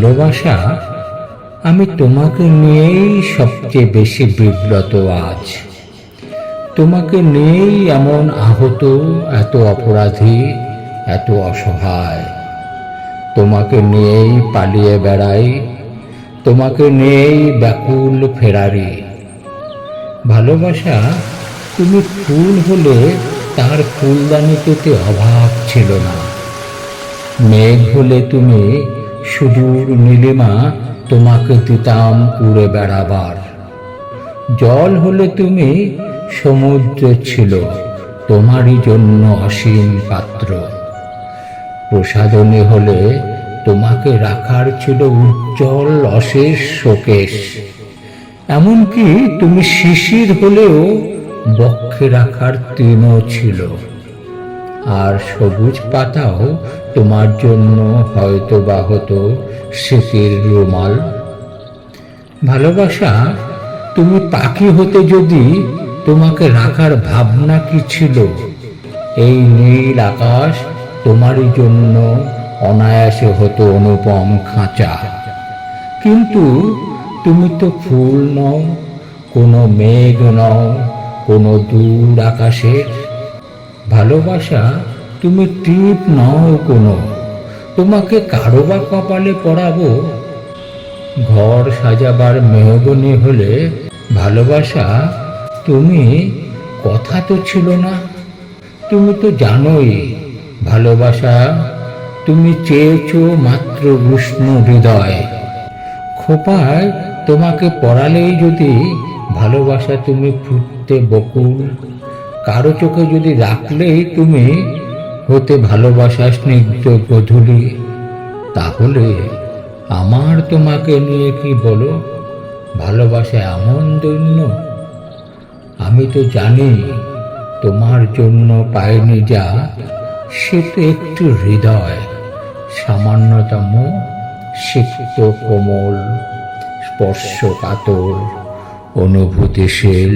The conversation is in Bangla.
ভালোবাসা, আমি তোমাকে নিয়েই সবচেয়ে বেশি বিব্রত আজ। তোমাকে নিয়েই এমন আহত, এত অপরাধী, এত অসহায়। তোমাকে নিয়েই পালিয়ে বেড়াই, তোমাকে নিয়েই ব্যাকুল ফেরারি। ভালোবাসা, তুমি ফুল হলে তার ফুলদানিতে অভাব ছিল না। মেঘ হলে তুমি সুদূর নীলিমা তোমাকে দিতাম উড়ে বেড়াবার। জল হলে তুমি সমুদ্র ছিল, তোমারই জন্য অসীম পাত্র। প্রসাদনী হলে তোমাকে রাখার ছিল উজ্জ্বল অশেষ শোকেশ। এমনকি তুমি শিশির হলেও বক্ষে রাখার তৃণ ছিল। আর সবুজ পাতাও তোমার জন্য হয়তো বা হতো স্মৃতির রুমাল। ভালোবাসা, তুমি পাখি হতে যদি তোমাকে রাখার ভাবনা কি ছিল? এই নীল আকাশ তোমারই জন্য অনায়াসে হতো অনুপম খাঁচা। কিন্তু তুমি তো ফুল নও, কোনো মেঘ নও, কোনো দূর আকাশের ভালোবাসা তুমি টিপ নও কোনো। তোমাকে কারও বা কপালে পড়াবো ঘর সাজাবার মেহগনি হলে ভালোবাসা তুমি কথা তো ছিল না। তুমি তো জানোই ভালোবাসা তুমি চেয়েছো মাত্র উষ্ণ হৃদয়। খোপায় তোমাকে পড়ালেই যদি ভালোবাসা তুমি ফুটতে বকুল। কারও চোখে যদি রাখলেই তুমি হতে ভালোবাসা স্নিগ্ধ গধূলি, তাহলে আমার তোমাকে নিয়ে কি বলো? ভালোবাসা এমন দৈন্য? আমি তো জানি তোমার জন্য পাইনি যা, সে তো একটু হৃদয়, সামান্যতম সিক্ত কোমল স্পর্শ কাতর অনুভূতিশীল।